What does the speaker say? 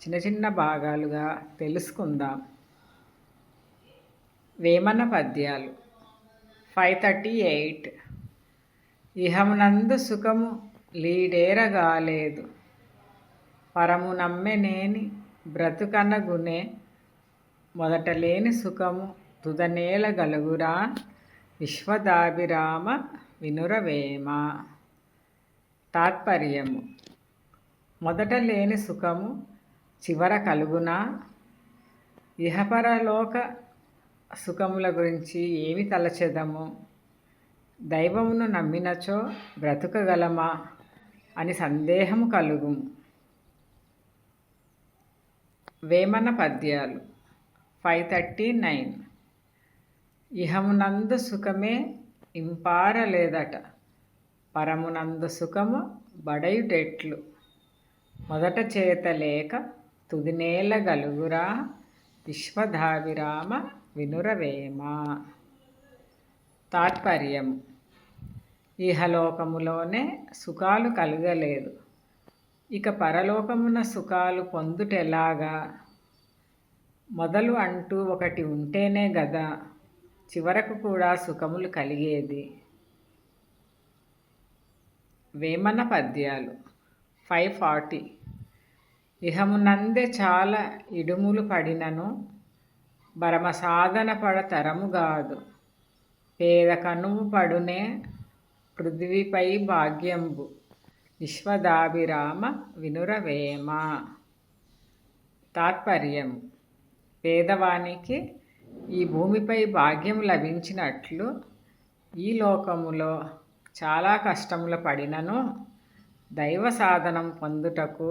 చిన్న చిన్న భాగాలుగా తెలుసుకుందాం. వేమన పద్యాలు. Five thirty eight. ఇహమునందు సుఖము లీడేరగాలేదు. పరము నమ్మెనేని బ్రతుకనగునే మొదట లేని సుఖము తుదనేల గలుగురా. విశ్వదాభిరామ వినురవేమ తాత్పర్యము. మొదట లేని సుఖము చివర కలుగునా? ఇహపరలోక సుఖముల గురించి ఏమి తలచెదము? దైవమును నమ్మినచో బ్రతుకగలమా? అని సందేహము కలుగు. వేమన పద్యాలు. Five thirty nine. ఇహమునందు సుఖమే ఇంపారలేదట. పరమునందు సుఖము బడయుటెట్లు. మొదట చేత లేక తుదినేల గలుగురా విశ్వధావిరామ వినురవేమ. తాత్పర్యం. ఇహలోకములోనే సుఖాలు కలగలేదు. ఇక పరలోకమున సుఖాలు పొందుటెలాగా? మొదలు అంటూ ఒకటి ఉంటేనే గదా చివరకు కూడా సుఖములు కలిగేది. వేమన పద్యాలు. Five forty. ఇహమునందే చాలా ఇడుములు పడినను భరమ సాధన పడతరము కాదు పేద కనువు పడునే పృథ్వీపై భాగ్యంబు విశ్వదాభిరామ వినురవేమ. తాత్పర్యం పేదవానికి ఈ భూమిపై భాగ్యం లభించినట్లు ఈ లోకములో చాలా కష్టములు పడినను దైవ సాధనం పొందుటకు